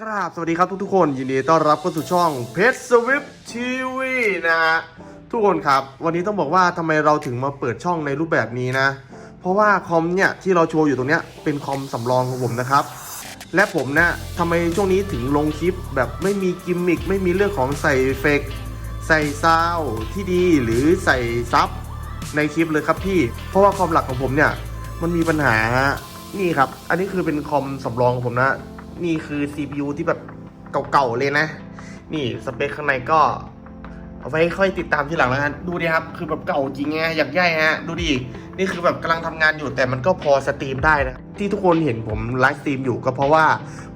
กราบสวัสดีครับทุกๆคนยินดีต้อนรับเข้าสู่ช่องเพชรสวิฟทีวีนะฮะทุกคนครับ วันนี้ต้องบอกว่าทำไมเราถึงมาเปิดช่องในรูปแบบนี้นะ เพราะว่าคอมเนี่ยที่เราโชว์อยู่ตรงเนี้ยเป็นคอมสำรองของผมนะครับ และผมนะทำไมช่วงนี้ถึงลงคลิปแบบไม่มีกิมมิคไม่มีเรื่องของใส่เฟกใส่ซาวที่ดีหรือใส่ซับในคลิปเลยครับพี่ เพราะว่าคอมหลักของผมเนี่ยมันมีปัญหาฮะนี่ครับ อันนี้คือเป็นคอมสำรองของผมนะ นี่คือ CPU ที่แบบเก่าๆเลยนะ นี่สเปคข้างในก็ เอาไว้ค่อยติดตามทีหลังแล้วกันดูดิครับ คือแบบเก่าจริงไงอยากย่ายฮะ ดูดิ นี่คือแบบกำลังทำงานอยู่แต่มันก็พอสตรีมได้นะ ที่ทุกคนเห็นผมไลฟ์สตรีมอยู่ก็เพราะว่า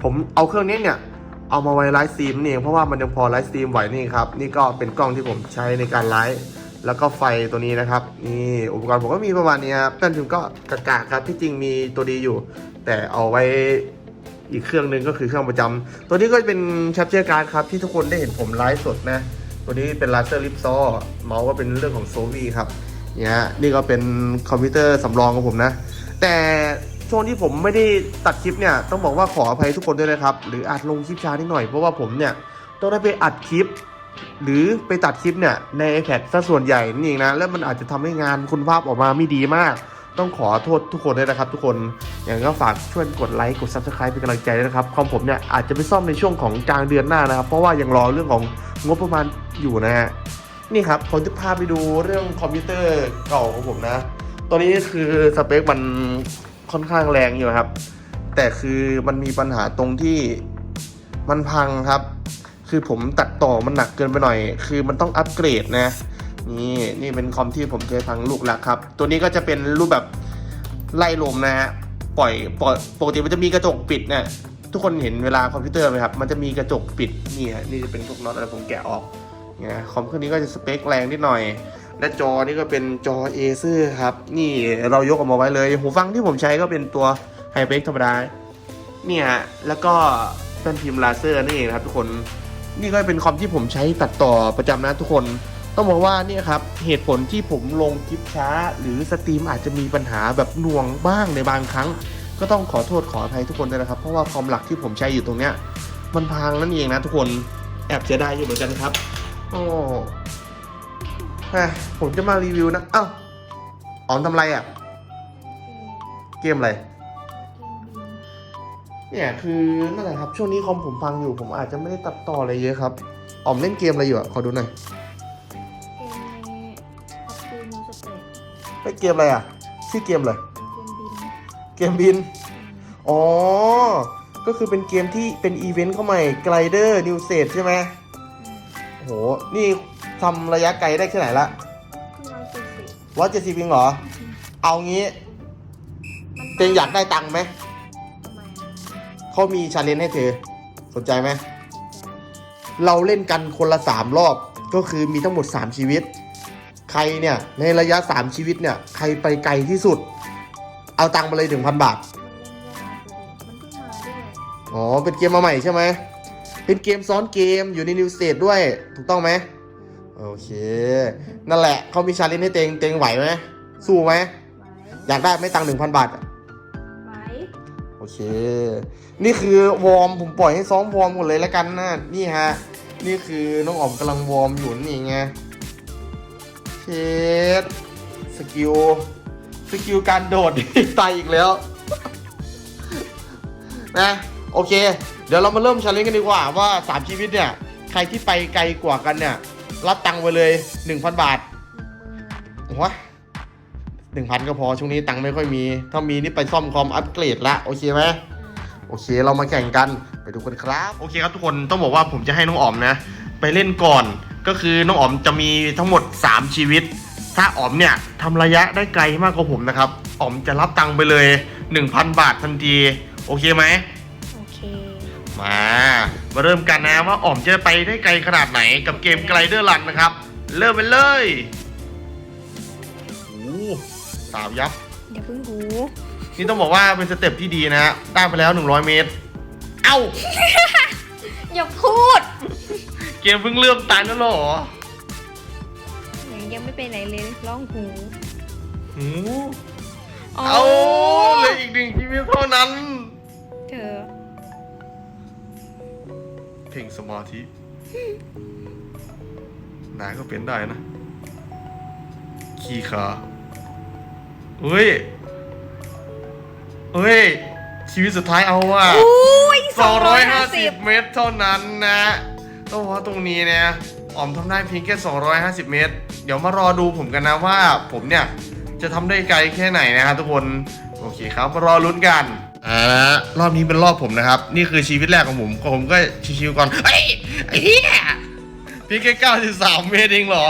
ผมเอาเครื่องนี้เนี่ยเอามาไว้ไลฟ์สตรีมนี่เองเพราะว่ามันยังพอไลฟ์สตรีมไหวนี่ครับ นี่ก็เป็นกล้องที่ผมใช้ในการไลฟ์แล้วก็ไฟตัวนี้นะครับ นี่อุปกรณ์ผมก็มีประมาณนี้ครับแต่ถึงก็กะกะครับที่จริงมีตัวดีอยู่ แต่เอาไว้ อีกเครื่องหนึ่งก็คือเครื่องประจำตัวนี้ก็เป็นแคปเจอร์การ์ดครับที่ทุกคนได้เห็นผมไลฟ์สดนะ ตัวนี้เป็นลาเซอร์ลิปซอเมาส์ก็เป็นเรื่องของโซวีครับเนี่ยนี่ก็เป็นคอมพิวเตอร์สำรองของผมนะ แต่ช่วงที่ผมไม่ได้ตัดคลิปเนี่ยต้องบอกว่าขออภัยทุกคนด้วยนะครับ หรืออาจลงคลิปช้านิดหน่อยเพราะว่าผมเนี่ยต้องได้ไปอัดคลิป หรือไปตัดคลิปเนี่ยใน iPad ซะส่วนใหญ่นี่เองนะ แล้วมันอาจจะทำให้งานคุณภาพออกมาไม่ดีมาก ต้องขอโทษทุกคนด้วยนะครับ ทุกคน อย่างก็ฝากช่วยกดไลค์กด Subscribe เป็นกำลังใจด้วยนะครับคอมผมเนี่ยอาจจะไปซ่อมในช่วงของกลางเดือนหน้านะครับ เพราะว่ายังรอเรื่องของงบประมาณอยู่นะฮะนี่ครับผมจะพาไปดูเรื่องคอมพิวเตอร์เก่าของผมนะ ตัวนี้คือสเปคมันค่อนข้างแรงอยู่ครับ แต่คือมันมีปัญหาตรงที่มันพังครับ คือผมตัดต่อมันหนักเกินไปหน่อย คือมันต้องอัปเกรดนะนี่นี่เป็นคอมที่ผมเคยพังลูกแล้วครับ ตัวนี้ก็จะเป็นรูปแบบไล่ลมนะฮะ ปล่อยปล่อยปกติมันจะมีกระจกปิดเนี่ยทุกคนเห็นเวลาคอมพิวเตอร์ไหมครับ มันจะมีกระจกปิดนี่ฮะนี่จะเป็นพวกน็อตอะไรผมแกะออกเนี่ยคอมเครื่องนี้ก็จะสเปคแรงนิดหน่อย และจอนี่ก็เป็นจอเอเซอร์ครับ นี่เรายกออกมาไว้เลย หูฟังที่ผมใช้ก็เป็นตัวไฮเ e กธรรมดาเนี่ยฮะแล้วก็เป็นพิมพ์ลาเซอร์นี่เองครับทุกคน นี่ก็เป็นคอมที่ผมใช้ตัดต่อประจำนะทุกคน ต้องบอกว่าเนี่ยครับเหตุผลที่ผมลงคลิปช้า หรือสตรีมอาจจะมีปัญหาแบบหน่วงบ้างในบางครั้ง ก็ต้องขอโทษขออภัยทุกคนด้วยนะครับ เพราะว่าคอมหลักที่ผมใช้อยู่ตรงเนี้ยมันพังนั่นเองนะทุกคนแอบเสียดายอยู่เหมือนกันครับโอ้แหมผมจะมารีวิวนะเอ้าอ๋อมทำไรอะ่ะ เกมอะไรเนี่ยคือนั่นแหละครับช่วงนี้คอมผมพังอยู่ผมอาจจะไม่ได้ตัดต่ออะไรเยอะครับอ๋อมเล่นเกมอะไรอยู่อะขอดูหน่อย พับจีนูสเตทเล่นเกมอะไรอะ ชื่อเกมเลยเกมบินเกมบิน อ๋อ ก็คือเป็นเกมที่เป็นอีเวนต์เข้าใหม่ไกลเดอร์นิวเซตใช่ไหมโอ้โห นี่ทำระยะไกลได้แค่ไหนละร้อยเจ็ดสิบร้อยเจ็ดสิบเองเหรอ เอางี้มันเจงอยากได้ตังค์ไหมทำไมอะเขามีชาเลนจ์ให้เธอ สนใจไหม เราเล่นกันคนละสามรอบ ก็คือมีทั้งหมด 3 ชีวิต ใครเนี่ยในระยะ 3 ชีวิตเนี่ยใครไปไกลที่สุด เอาตังค์มาเลย1,000บาทมันยังยากเลยมันเพิ่งมาด้วยอ๋อ เป็นเกมมาใหม่ใช่ไหม เป็นเกมซ้อนเกมอยู่ในนิวสเตทด้วย ถูกต้องไหม โอเค นั่นแหละเขามีชาเลนจ์ให้เตงเตงไหวไหม สู้ไหม ไหวอยากได้ไหม่ตังหนึ่งพันบาทอะไหวโอเค นี่คือวอร์มผมปล่อยให้ซ้อมวอร์มหมดเลยแล้วกันนะ นี่ฮะ นี่คือน้องอ๋อมกำลังวอร์มอยู่นี่ไง เชดสกิล สกิลการโดดตายอีกแล้ว นะโอเค เดี๋ยวเรามาเริ่มชาเลนจ์กันดีกว่าว่า 3 ชีวิตเนี่ย ใครที่ไปไกลกว่ากันเนี่ย รับตังค์ไปเลย 1,000 บาทหนึ่งหมื่นโอ้ยหนึ่งพันก็พอ ช่วงนี้ตังค์ไม่ค่อยมี ถ้ามีนี่ไปซ่อมคอมอัปเกรดละโอเคไหมโอเคเรามาแข่งกันไปดูกันครับ โอเคครับทุกคนต้องบอกว่าผมจะให้น้องอ๋อมนะ ไปเล่นก่อน ก็คือน้องอ๋อมจะมีทั้งหมด 3 ชีวิต ถ้าอ๋อมเนี่ยทำระยะได้ไกลมากกว่าผมนะครับอ๋อมจะรับตังค์ไปเลย 1,000 บาททันที โอเคไหมโอเค มามาเริ่มกันนะว่าอ๋อมจะไปได้ไกลขนาดไหนกับเกมไกลเดอร์ลันนะครับ เริ่มไปเลยโอ้โหสาวยับอย่าเพิ่งหูนี่ต้องบอกว่าเป็นสเต็ปที่ดีนะฮะได้ไปแล้ว 100 เมตร เอ้าอย่าพูด เกมเพิ่งเริ่มตันแล้วเหรอยังไม่ไปไหนเลยร้องหูหูอ๋อเอาเหลยอีกหนึ่งชีวิตเท่านั้น เธอ เพ่งสมาธิ นายก็เป็นได้นะ ขี่ขาเฮ้ยเฮ้ย ชีวิตสุดท้ายเอาว่ะอุ้ย250เมตรเท่านั้นนะ ต้องบอกว่าตรงนี้เนี่ยออมทำได้เพียงแค่ 250 เมตร เดี๋ยวมารอดูผมกันนะว่าผมเนี่ย จะทำได้ไกลแค่ไหนนะครับทุกคน โอเคครับมารอลุ้นกันอ่ารอบนี้เป็นรอบผมนะครับ นี่คือชีวิตแรกของผมผมก็ชิวๆก่อนเฮ้ยไอ้เหี้ยเพียงแค่93 เมตรเองเหรอ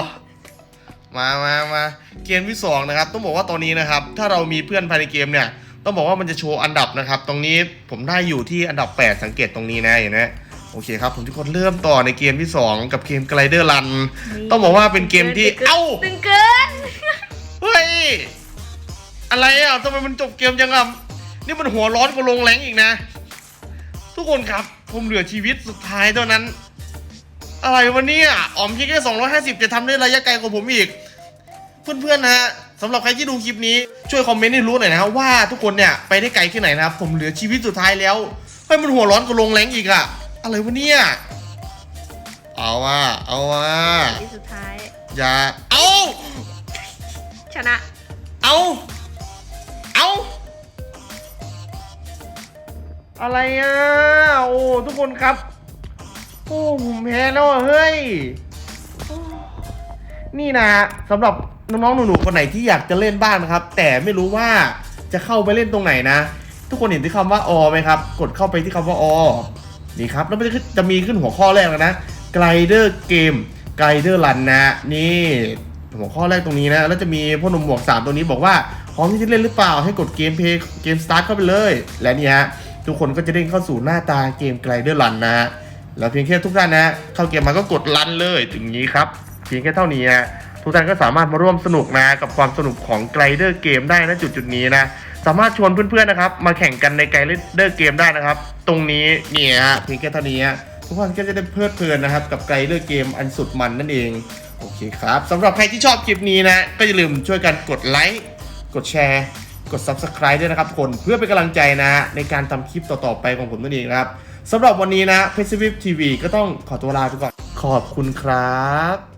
มามามาเกมที่สองนะครับต้องบอกว่าตอนนี้นะครับ ถ้าเรามีเพื่อนภายในเกมเนี่ย ต้องบอกว่ามันจะโชว์อันดับนะครับ ตรงนี้ผมได้อยู่ที่อันดับ 8 สังเกตตรงนี้นะเห็นไหม โอเคครับผมทุกคนเริ่มต่อในเกมที่ 2 กับเกม Glider Run ต้องบอกว่าเป็นเกมที่ เอ้าตึงเกิน เฮ้ย อะไรอะทำไมมันจบเกมจังอะนี่มันหัวร้อนกว่าลงแรงอีกนะ ทุกคนครับผมเหลือชีวิตสุดท้ายเท่านั้น อะไรวะเนี่ยอ๋อมเพียงแค่250 จะทำได้ระยะไกลกว่าผมอีก เพื่อนๆนะฮะสำหรับใครที่ดูคลิปนี้ช่วยคอมเมนต์ให้รู้หน่อยนะครับว่าทุกคนเนี่ยไปได้ไกลแค่ไหนนะครับผมเหลือชีวิตสุดท้ายแล้วเฮ้ยมันหัวร้อนกว่าลงแรงอีกอะ อะไรวะเนี่ย เอาว่าเอาว่าที่สุดท้าย อย่า เอา ชนะ เอา เอา อะไรอะ โอ้ ทุกคนครับ โอ้ผมแพ้แล้วอะเฮ้ยโอ้นี่นะสำหรับน้องๆหนูๆคนไหนที่อยากจะเล่นบ้างนะครับ แต่ไม่รู้ว่าจะเข้าไปเล่นตรงไหนนะ ทุกคนเห็นที่คำว่าอไหมครับ กดเข้าไปที่คำว่าอ นี่ครับแล้วมันจะจะมีขึ้นหัวข้อแรกแล้วนะ Glider Game Glider Run นนะนี่หัวข้อแรกตรงนี้นะ แล้วจะมีพ่อหนุ่มหมวก3ตรงนี้บอกว่าพร้อมที่จะเล่นหรือเปล่าให้กดเกมเพย์เกมสตาร์ทเข้าไปเลย และนี่ฮะทุกคนก็จะเด้งเข้าสู่หน้าตาเกม Glider Run นะฮะแล้วเพียงแค่ทุกท่านนะ เข้าเกมมาก็กดรันเลยถึงนี้ครับ เพียงแค่เท่านี้นะทุกท่านก็สามารถมาร่วมสนุกนะกับความสนุกของ Glider Game ได้นะจุดจุดนี้นะสามารถชวนเพื่อนๆนะครับมาแข่งกันใน Glider Game ได้นะครับ ตรงนี้นี่ฮะเพียงแค่เท่านี้ทุกคนก็จะได้เพลิดเพลินนะครับกับ Glider Game อันสุดมันนั่นเองโอเคครับสำหรับใครที่ชอบคลิปนี้นะ ก็อย่าลืมช่วยกันกดไลค์กดแชร์กด Subscribe ด้วยนะครับคนเพื่อเป็นกำลังใจนะ ในการทำคลิปต่อ ๆ ไปของผมนั่นเองครับสำหรับวันนี้นะ p e c i f i c TV ก็ต้องขอตัวลาไปก่อน ขอบคุณครับ